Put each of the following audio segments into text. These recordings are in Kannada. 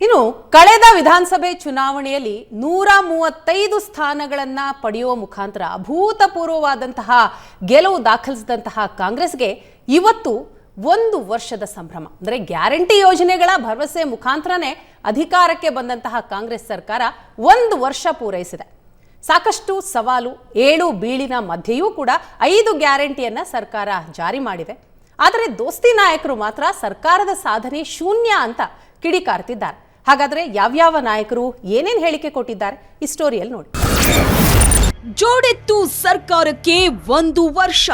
ಇನ್ನು ಕಳೆದ ವಿಧಾನಸಭೆ ಚುನಾವಣೆಯಲ್ಲಿ ನೂರ ಮೂವತ್ತೈದು ಸ್ಥಾನಗಳನ್ನ ಪಡೆಯುವ ಮುಖಾಂತರ ಅಭೂತಪೂರ್ವವಾದಂತಹ ಗೆಲುವು ದಾಖಲಿಸಿದಂತಹ ಕಾಂಗ್ರೆಸ್ಗೆ ಇವತ್ತು ಒಂದು ವರ್ಷದ ಸಂಭ್ರಮ. ಅಂದರೆ ಗ್ಯಾರಂಟಿ ಯೋಜನೆಗಳ ಭರವಸೆ ಮುಖಾಂತರನೇ ಅಧಿಕಾರಕ್ಕೆ ಬಂದಂತಹ ಕಾಂಗ್ರೆಸ್ ಸರ್ಕಾರ ಒಂದು ವರ್ಷ ಪೂರೈಸಿದೆ. ಸಾಕಷ್ಟು ಸವಾಲು, ಏಳು ಬೀಳಿನ ಮಧ್ಯೆಯೂ ಕೂಡ ಐದು ಗ್ಯಾರಂಟಿಯನ್ನ ಸರ್ಕಾರ ಜಾರಿ ಮಾಡಿದೆ. ಆದರೆ ದೋಸ್ತಿ ನಾಯಕರು ಮಾತ್ರ ಸರ್ಕಾರದ ಸಾಧನೆ ಶೂನ್ಯ ಅಂತ ಕಿಡಿಕಾರ್ತಿದ್ದಾರೆ. ಹಾಗಾದ್ರೆ ಯಾವ್ಯಾವ ನಾಯಕರು ಏನೇನು ಹೇಳಿಕೆ ಕೊಟ್ಟಿದ್ದಾರೆ ಈ ಸ್ಟೋರಿಯಲ್ಲಿ ನೋಡಿ. ಜೋಡೆತ್ತು ಸರ್ಕಾರಕ್ಕೆ ಒಂದು ವರ್ಷ,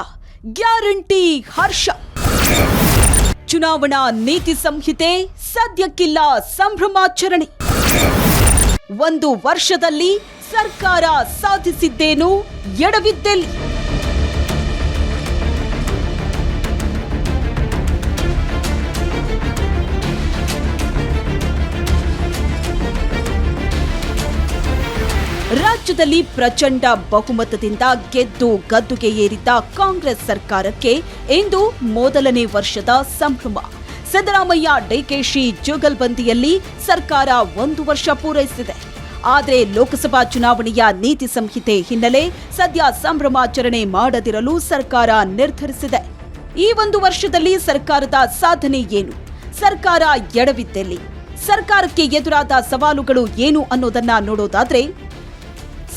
ಗ್ಯಾರಂಟಿ ಹರ್ಷ. ಚುನಾವಣಾ ನೀತಿ ಸಂಹಿತೆ ಸದ್ಯಕ್ಕಿಲ್ಲ ಸಂಭ್ರಮಾಚರಣೆ. ಒಂದು ವರ್ಷದಲ್ಲಿ ಸರ್ಕಾರ ಸಾಧಿಸಿದ್ದೇನು ಎಡವಿದ್ದೆಲ್ಲಿ. ರಾಜ್ಯದಲ್ಲಿ ಪ್ರಚಂಡ ಬಹುಮತದಿಂದ ಗೆದ್ದು ಗದ್ದುಗೆ ಏರಿದ್ದ ಕಾಂಗ್ರೆಸ್ ಸರ್ಕಾರಕ್ಕೆ ಇಂದು ಮೊದಲನೇ ವರ್ಷದ ಸಂಭ್ರಮ. ಸಿದ್ದರಾಮಯ್ಯ, ಡಿಕೆಶಿ ಜುಗಲ್ಬಂದಿಯಲ್ಲಿ ಸರ್ಕಾರ ಒಂದು ವರ್ಷ ಪೂರೈಸಿದೆ. ಆದರೆ ಲೋಕಸಭಾ ಚುನಾವಣೆಯ ನೀತಿ ಸಂಹಿತೆ ಹಿನ್ನೆಲೆ ಸದ್ಯ ಸಂಭ್ರಮಾಚರಣೆ ಮಾಡದಿರಲು ಸರ್ಕಾರ ನಿರ್ಧರಿಸಿದೆ. ಈ ಒಂದು ವರ್ಷದಲ್ಲಿ ಸರ್ಕಾರದ ಸಾಧನೆ ಏನು? ಸರ್ಕಾರ ಎಡವಿದ್ದಲ್ಲಿ. ಸರ್ಕಾರಕ್ಕೆ ಎದುರಾದ ಸವಾಲುಗಳು ಏನು ಅನ್ನೋದನ್ನ ನೋಡೋದಾದ್ರೆ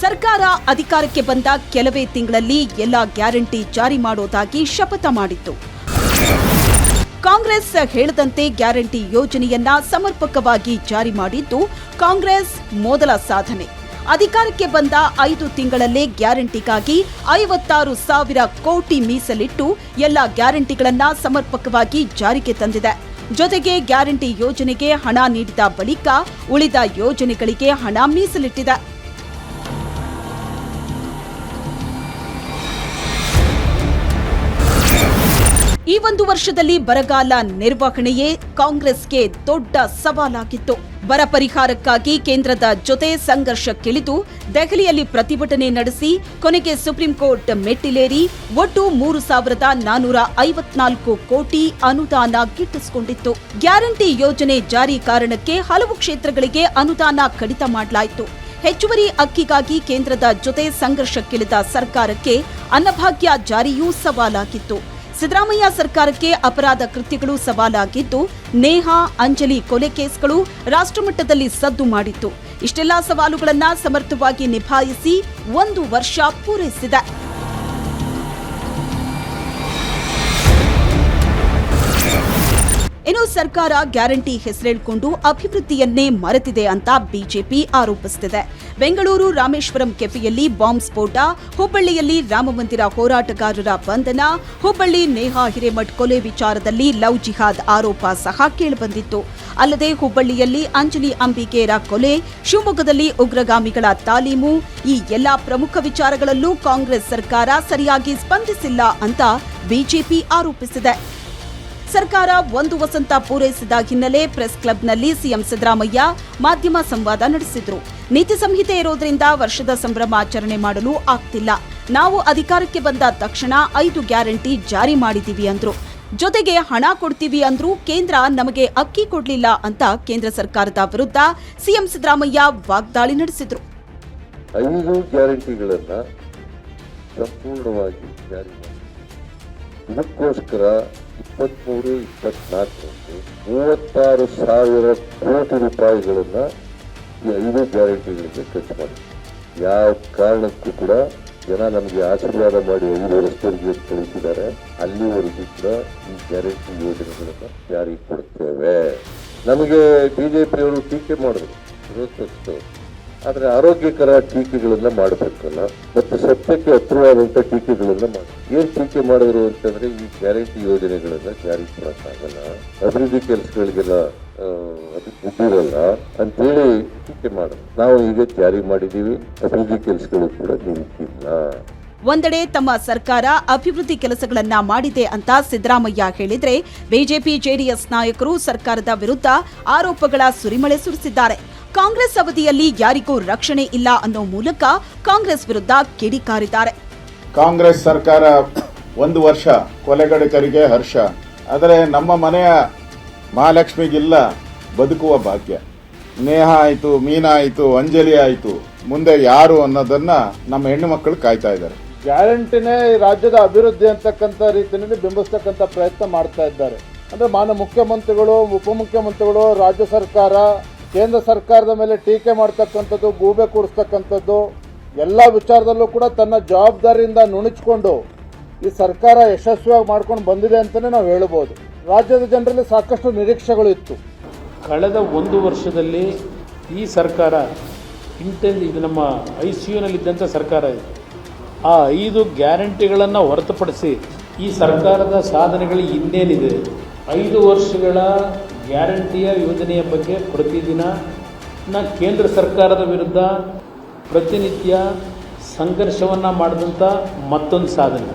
ಸರ್ಕಾರ ಅಧಿಕಾರಕ್ಕೆ ಬಂದ ಕೆಲವೇ ತಿಂಗಳಲ್ಲಿ ಎಲ್ಲ ಗ್ಯಾರಂಟಿ ಜಾರಿ ಮಾಡೋದಾಗಿ ಶಪಥ ಮಾಡಿತ್ತು. ಕಾಂಗ್ರೆಸ್ ಹೇಳದಂತೆ ಗ್ಯಾರಂಟಿ ಯೋಜನೆಯನ್ನ ಸಮರ್ಪಕವಾಗಿ ಜಾರಿ ಮಾಡಿದ್ದು ಕಾಂಗ್ರೆಸ್ ಮೊದಲ ಸಾಧನೆ. ಅಧಿಕಾರಕ್ಕೆ ಬಂದ ಐದು ತಿಂಗಳಲ್ಲೇ ಗ್ಯಾರಂಟಿಗಾಗಿ ಐವತ್ತಾರು ಸಾವಿರ ಕೋಟಿ ಮೀಸಲಿಟ್ಟು ಎಲ್ಲ ಗ್ಯಾರಂಟಿಗಳನ್ನ ಸಮರ್ಪಕವಾಗಿ ಜಾರಿಗೆ ತಂದಿದೆ. ಜೊತೆಗೆ ಗ್ಯಾರಂಟಿ ಯೋಜನೆಗೆ ಹಣ ನೀಡಿದ ಬಳಿಕ ಉಳಿದ ಯೋಜನೆಗಳಿಗೆ ಹಣ ಮೀಸಲಿಟ್ಟಿದೆ. ಈ ಒಂದು ವರ್ಷದಲ್ಲಿ ಬರಗಾಲ ನಿರ್ವಹಣೆಯೇ ಕಾಂಗ್ರೆಸ್ಗೆ ದೊಡ್ಡ ಸವಾಲಾಗಿತ್ತು. ಬರ ಪರಿಹಾರಕ್ಕಾಗಿ ಕೇಂದ್ರದ ಜೊತೆ ಸಂಘರ್ಷಕ್ಕಿಳಿದು ದೆಹಲಿಯಲ್ಲಿ ಪ್ರತಿಭಟನೆ ನಡೆಸಿ ಕೊನೆಗೆ ಸುಪ್ರೀಂ ಕೋರ್ಟ್ ಮೆಟ್ಟಿಲೇರಿ ಒಟ್ಟು ಮೂರು ಸಾವಿರದ ನಾನೂರ ಐವತ್ನಾಲ್ಕು ಕೋಟಿ ಅನುದಾನ ಗಿಟ್ಟಿಸಿಕೊಂಡಿತ್ತು. ಗ್ಯಾರಂಟಿ ಯೋಜನೆ ಜಾರಿ ಕಾರಣಕ್ಕೆ ಹಲವು ಕ್ಷೇತ್ರಗಳಿಗೆ ಅನುದಾನ ಕಡಿತ ಮಾಡಲಾಯಿತು. ಹೆಚ್ಚುವರಿ ಅಕ್ಕಿಗಾಗಿ ಕೇಂದ್ರದ ಜೊತೆ ಸಂಘರ್ಷಕ್ಕಿಳಿದ ಸರ್ಕಾರಕ್ಕೆ ಅನ್ನಭಾಗ್ಯ ಜಾರಿಯೂ ಸವಾಲಾಗಿತ್ತು. ಸಿದ್ದರಾಮಯ್ಯ ಸರ್ಕಾರಕ್ಕೆ ಅಪರಾಧ ಕೃತ್ಯಗಳು ಸವಾಲಾಗಿದ್ದು, ನೇಹಾ, ಅಂಜಲಿ ಕೊಲೆ ಕೇಸ್ಗಳು ರಾಷ್ಟ್ರಮಟ್ಟದಲ್ಲಿ ಸದ್ದು ಮಾಡಿತ್ತು. ಇಷ್ಟೆಲ್ಲಾ ಸವಾಲುಗಳನ್ನು ಸಮರ್ಥವಾಗಿ ನಿಭಾಯಿಸಿ ಒಂದು ವರ್ಷ ಪೂರೈಸಿದೆ. ಇನ್ನು ಸರ್ಕಾರ ಗ್ಯಾರಂಟಿ ಹೆಸರೇಳ್ಕೊಂಡು ಅಭಿವೃದ್ಧಿಯನ್ನೇ ಮರೆತಿದೆ ಅಂತ ಬಿಜೆಪಿ ಆರೋಪಿಸುತ್ತಿದೆ ಬೆಂಗಳೂರು ರಾಮೇಶ್ವರಂ ಕೆಫೆಯಲ್ಲಿ ಬಾಂಬ್ ಸ್ಫೋಟ, ಹುಬ್ಬಳ್ಳಿಯಲ್ಲಿ ರಾಮಮಂದಿರ ಹೋರಾಟಗಾರರ ಬಂಧನ, ಹುಬ್ಬಳ್ಳಿ ನೇಹಾ ಹಿರೇಮಠ್ ಕೊಲೆ ವಿಚಾರದಲ್ಲಿ ಲವ್ ಜಿಹಾದ್ ಆರೋಪ ಸಹ ಕೇಳಿಬಂದಿತ್ತು. ಅಲ್ಲದೆ ಹುಬ್ಬಳ್ಳಿಯಲ್ಲಿ ಅಂಜಲಿ ಅಂಬಿಕೇರ ಕೊಲೆ, ಶಿವಮೊಗ್ಗದಲ್ಲಿ ಉಗ್ರಗಾಮಿಗಳ ತಾಲೀಮು, ಈ ಎಲ್ಲಾ ಪ್ರಮುಖ ವಿಚಾರಗಳಲ್ಲೂ ಕಾಂಗ್ರೆಸ್ ಸರ್ಕಾರ ಸರಿಯಾಗಿ ಸ್ಪಂದಿಸಿಲ್ಲ ಅಂತ ಬಿಜೆಪಿ ಆರೋಪಿಸಿದೆ. ಸರ್ಕಾರ ಒಂದು ವಸಂತ ಪೂರೈಸಿದ ಹಿನ್ನೆಲೆ ಪ್ರೆಸ್ ಕ್ಲಬ್ನಲ್ಲಿ ಸಿಎಂ ಸಿದ್ದರಾಮಯ್ಯ ಮಾಧ್ಯಮ ಸಂವಾದ ನಡೆಸಿದ್ರು. ನೀತಿ ಸಂಹಿತೆ ಇರೋದ್ರಿಂದ ವರ್ಷದ ಸಂಭ್ರಮ ಆಚರಣೆ ಮಾಡಲು ಆಗ್ತಿಲ್ಲ. ನಾವು ಅಧಿಕಾರಕ್ಕೆ ಬಂದ ತಕ್ಷಣ ಐದು ಗ್ಯಾರಂಟಿ ಜಾರಿ ಮಾಡಿದ್ದೀವಿ ಅಂದ್ರು. ಜೊತೆಗೆ ಹಣ ಕೊಡ್ತೀವಿ ಅಂದ್ರೂ, ಕೇಂದ್ರ ನಮಗೆ ಅಕ್ಕಿ ಕೊಡ್ಲಿಲ್ಲ ಅಂತ ಕೇಂದ್ರ ಸರ್ಕಾರದ ವಿರುದ್ಧ ಸಿಎಂ ಸಿದ್ದರಾಮಯ್ಯ ವಾಗ್ದಾಳಿ ನಡೆಸಿದ್ರು. ಐದು ಗ್ಯಾರಂಟಿಗಳನ್ನ ಸಂಪೂರ್ಣವಾಗಿ ಜಾರಿ ಮಾಡಿ. ಇದಕ್ಕೋಸ್ಕರ ಇಪ್ಪತ್ಮೂರು ಇಪ್ಪತ್ನಾಲ್ಕರಂದು ಮೂವತ್ತಾರು ಸಾವಿರ ಕೋಟಿ ರೂಪಾಯಿಗಳನ್ನ ಈ ಐದು ಗ್ಯಾರಂಟಿಗಳಿಗೆ ಖರ್ಚು ಮಾಡಿ. ಯಾವ ಕಾರಣಕ್ಕೂ ಕೂಡ ಜನ ನಮಗೆ ಆಶೀರ್ವಾದ ಮಾಡಿ ಐದು ವರ್ಷದವರೆಗೆ ಕಳಿಸಿದ್ದಾರೆ. ಅಲ್ಲಿವರೆಗೂ ಕೂಡ ಈ ಗ್ಯಾರಂಟಿ ಯೋಜನೆಗಳನ್ನು ಜಾರಿಗೆ ಕೊಡ್ತೇವೆ. ನಮಗೆ ಬಿಜೆಪಿಯವರು ಟೀಕೆ ಮಾಡಿದ್ರು, ವಿರೋಧ ಪಕ್ಷದವರು. ಆದರೆ ಆರೋಗ್ಯಕರ ಟೀಕೆಗಳನ್ನು ಮಾಡಬೇಕಲ್ಲ, ಮತ್ತು ಸತ್ಯಕ್ಕೆ ಹತ್ತಿರವಾದಂಥ ಟೀಕೆಗಳನ್ನು ಮಾಡಿ ಏನ್ ಟೀಕೆ ಮಾಡಿದ್ರು ಅಂತಂದ್ರೆ ಈ ಗ್ಯಾರಂಟಿ ಯೋಜನೆಗಳನ್ನ ಜಾರಿ ಮಾಡೋಕ್ಕಾಗಲ್ಲ ಅಭಿವೃದ್ಧಿ ಕೆಲಸಗಳಿಗೆಲ್ಲ ಅದು ದುಡ್ಡಿರಲ್ಲ ಅಂತೇಳಿ ಟೀಕೆ ಮಾಡಿದ್ರು ನಾವು ಈಗ ಜಾರಿ ಮಾಡಿದೀವಿ ಅಭಿವೃದ್ಧಿ ಕೆಲಸಗಳು ಕೂಡ ನಿಂತಿಲ್ಲ. ಒಂದೆಡೆ ತಮ್ಮ ಸರ್ಕಾರ ಅಭಿವೃದ್ಧಿ ಕೆಲಸಗಳನ್ನ ಮಾಡಿದೆ ಅಂತ ಸಿದ್ದರಾಮಯ್ಯ ಹೇಳಿದ್ರೆ, ಬಿಜೆಪಿ ಜೆಡಿಎಸ್ ನಾಯಕರು ಸರ್ಕಾರದ ವಿರುದ್ಧ ಆರೋಪಗಳ ಸುರಿಮಳೆ ಸುರಿಸಿದ್ದಾರೆ. ಕಾಂಗ್ರೆಸ್ ಅವಧಿಯಲ್ಲಿ ಯಾರಿಗೂ ರಕ್ಷಣೆ ಇಲ್ಲ ಅನ್ನೋ ಮೂಲಕ ಕಾಂಗ್ರೆಸ್ ವಿರುದ್ಧ ಕಿಡಿಕಾರಿದ್ದಾರೆ. ಕಾಂಗ್ರೆಸ್ ಸರ್ಕಾರ ಒಂದು ವರ್ಷ ಕೊಲೆಗಡಕರಿಗೆ ಹರ್ಷ. ಆದರೆ ನಮ್ಮ ಮನೆಯ ಮಹಾಲಕ್ಷ್ಮಿಗಿಲ್ಲ ಬದುಕುವ ಭಾಗ್ಯ. ನೇಹ ಆಯಿತು, ಮೀನಾ ಆಯಿತು, ಅಂಜಲಿ ಆಯಿತು. ಮುಂದೆ ಯಾರು ಅನ್ನೋದನ್ನ ನಮ್ಮ ಹೆಣ್ಣು ಮಕ್ಕಳು ಕಾಯ್ತಾ ಇದ್ದಾರೆ. ಗ್ಯಾರಂಟಿನೇ ರಾಜ್ಯದ ಅಭಿವೃದ್ಧಿ ಅಂತಕ್ಕಂಥ ರೀತಿಯಲ್ಲಿ ಬಿಂಬಿಸ್ತಕ್ಕಂಥ ಪ್ರಯತ್ನ ಮಾಡ್ತಾ ಇದ್ದಾರೆ. ಅಂದರೆ ಮಾನ್ಯ ಮುಖ್ಯಮಂತ್ರಿಗಳು, ಉಪಮುಖ್ಯಮಂತ್ರಿಗಳು, ರಾಜ್ಯ ಸರ್ಕಾರ, ಕೇಂದ್ರ ಸರ್ಕಾರದ ಮೇಲೆ ಟೀಕೆ ಮಾಡ್ತಕ್ಕಂಥದ್ದು, ಗೂಬೆ ಕೂಡಿಸ್ತಕ್ಕಂಥದ್ದು ಎಲ್ಲ ವಿಚಾರದಲ್ಲೂ ಕೂಡ ತನ್ನ ಜವಾಬ್ದಾರಿಯಿಂದ ನುಣುಚ್ಕೊಂಡು ಈ ಸರ್ಕಾರ ಯಶಸ್ವಿಯಾಗಿ ಮಾಡ್ಕೊಂಡು ಬಂದಿದೆ ಅಂತಲೇ ನಾವು ಹೇಳ್ಬೋದು. ರಾಜ್ಯದ ಜನರಲ್ಲಿ ಸಾಕಷ್ಟು ನಿರೀಕ್ಷೆಗಳು ಇತ್ತು. ಕಳೆದ ಒಂದು ವರ್ಷದಲ್ಲಿ ಈ ಸರ್ಕಾರ ಇಂಟೆನ್ ಇದು ನಮ್ಮ ಐ ಸಿ ಯುನಲ್ಲಿದ್ದಂಥ ಸರ್ಕಾರ ಇದೆ. ಆ ಐದು ಗ್ಯಾರಂಟಿಗಳನ್ನು ಹೊರತುಪಡಿಸಿ ಈ ಸರ್ಕಾರದ ಸಾಧನೆಗಳು ಇನ್ನೇನಿದೆ? ಐದು ವರ್ಷಗಳ ಗ್ಯಾರಂಟಿಯ ಯೋಜನೆಯ ಬಗ್ಗೆ ಪ್ರತಿದಿನ ನಾ ಕೇಂದ್ರ ಸರ್ಕಾರದ ವಿರುದ್ಧ ಪ್ರತಿನಿತ್ಯ ಸಂಘರ್ಷವನ್ನು ಮಾಡಿದಂತ ಮತ್ತೊಂದು ಸಾಧನೆ.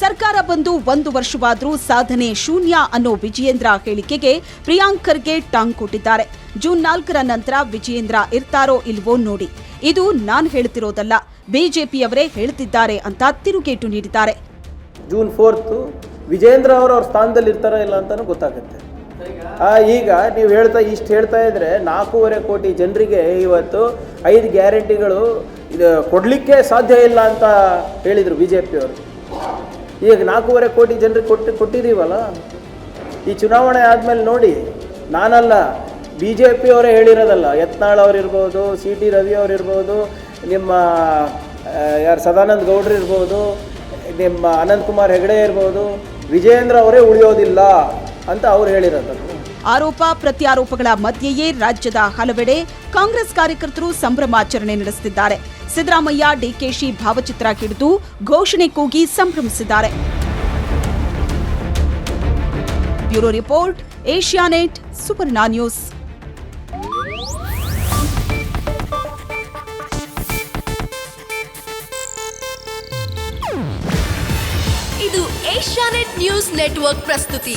ಸರ್ಕಾರ ಬಂದು ಒಂದು ವರ್ಷವಾದರೂ ಸಾಧನೆ ಶೂನ್ಯ ಅನ್ನೋ ವಿಜಯೇಂದ್ರ ಹೇಳಿಕೆಗೆ ಪ್ರಿಯಾಂಕರ್ಗೆ ಟಾಂಗ್ ಕೊಟ್ಟಿದ್ದಾರೆ. ಜೂನ್ ನಾಲ್ಕರ ನಂತರ ವಿಜಯೇಂದ್ರ ಇರ್ತಾರೋ ಇಲ್ವೋ ನೋಡಿ. ಇದು ನಾನು ಹೇಳ್ತಿರೋದಲ್ಲ ಬಿಜೆಪಿಯವರೇ ಹೇಳ್ತಿದ್ದಾರೆ ಅಂತ ತಿರುಗೇಟು ನೀಡಿದ್ದಾರೆ. ಜೂನ್ ಫೋರ್ತು ವಿಜೇಂದ್ರ ಅವರು ಅವ್ರ ಸ್ಥಾನದಲ್ಲಿ ಇರ್ತಾರೋ ಇಲ್ಲ ಅಂತಾನು ಗೊತ್ತಾಗುತ್ತೆ. ಆ, ಈಗ ನೀವು ಹೇಳ್ತಾ ಇಷ್ಟು ಹೇಳ್ತಾ ಇದ್ರೆ ನಾಲ್ಕೂವರೆ ಕೋಟಿ ಜನರಿಗೆ ಇವತ್ತು ಐದು ಗ್ಯಾರಂಟಿಗಳು ಇದು ಕೊಡಲಿಕ್ಕೆ ಸಾಧ್ಯ ಇಲ್ಲ ಅಂತ ಹೇಳಿದರು ಬಿ ಜೆ ಪಿಯವರು ಈಗ ನಾಲ್ಕೂವರೆ ಕೋಟಿ ಜನರಿಗೆ ಕೊಟ್ಟು ಕೊಟ್ಟಿದ್ದೀವಲ್ಲ? ಈ ಚುನಾವಣೆ ಆದಮೇಲೆ ನೋಡಿ, ನಾನಲ್ಲ ಬಿ ಜೆ ಪಿಯವರೇ ಹೇಳಿರೋದಲ್ಲ, ಯತ್ನಾಳ್ ಅವರಿರ್ಬೋದು ಸಿ ಟಿ ರವಿ ಅವರಿರ್ಬೋದು ನಿಮ್ಮ ಯಾರು ಸದಾನಂದ ಗೌಡ್ರು ಇರ್ಬೋದು, ನಿಮ್ಮ ಅನಂತಕುಮಾರ್ ಹೆಗಡೆ ಇರ್ಬೋದು ವಿಜೇಂದ್ರ ಅವರೇ ಉಳಿಯೋದಿಲ್ಲ ಅಂತ ಅವ್ರು ಹೇಳಿರೋದು. ಆರೋಪ ಪ್ರತ್ಯಾರೋಪಗಳ ಮಧ್ಯೆಯೇ ರಾಜ್ಯದ ಹಲವೆಡೆ ಕಾಂಗ್ರೆಸ್ ಕಾರ್ಯಕರ್ತರು ಸಂಭ್ರಮಾಚರಣೆ ನಡೆಸುತ್ತಿದ್ದಾರೆ. ಸಿದ್ದರಾಮಯ್ಯ, ಡಿಕೆಶಿ ಭಾವಚಿತ್ರ ಹಿಡಿದು ಘೋಷಣೆ ಕೂಗಿ ಸಂಭ್ರಮಿಸಿದ್ದಾರೆ. Bureau report, Asianet, Suvarna news. ಇದು ಏಷ್ಯಾನೆಟ್ ನ್ಯೂಸ್ ನೆಟ್ವರ್ಕ್ ಪ್ರಸ್ತುತಿ.